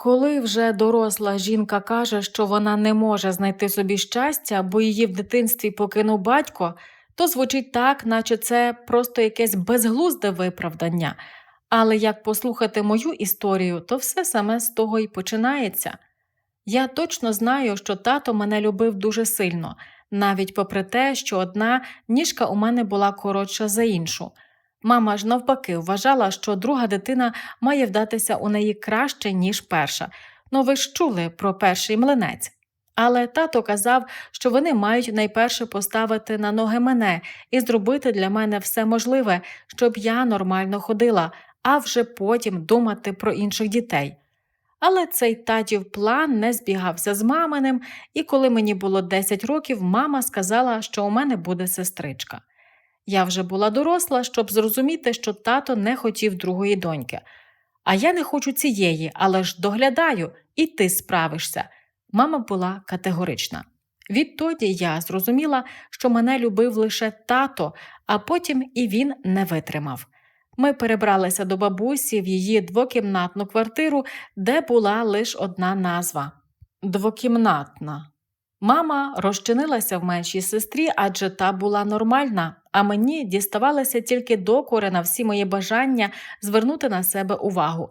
Коли вже доросла жінка каже, що вона не може знайти собі щастя, бо її в дитинстві покинув батько, то звучить так, наче це просто якесь безглузде виправдання. Але як послухати мою історію, то все саме з того і починається. Я точно знаю, що тато мене любив дуже сильно, навіть попри те, що одна ніжка у мене була коротша за іншу. Мама ж навпаки вважала, що друга дитина має вдатися у неї краще, ніж перша. Ну ви ж чули про перший млинець. Але тато казав, що вони мають найперше поставити на ноги мене і зробити для мене все можливе, щоб я нормально ходила, а вже потім думати про інших дітей. Але цей татів план не збігався з маминим, і коли мені було 10 років, мама сказала, що у мене буде сестричка. Я вже була доросла, щоб зрозуміти, що тато не хотів другої доньки. А я не хочу цієї, але ж доглядаю, і ти справишся. Мама була категорична. Відтоді я зрозуміла, що мене любив лише тато, а потім і він не витримав. Ми перебралися до бабусі в її двокімнатну квартиру, де була лише одна назва двокімнатна. Мама розчинилася в меншій сестрі, адже та була нормальна, а мені діставалися тільки докори на всі мої бажання звернути на себе увагу.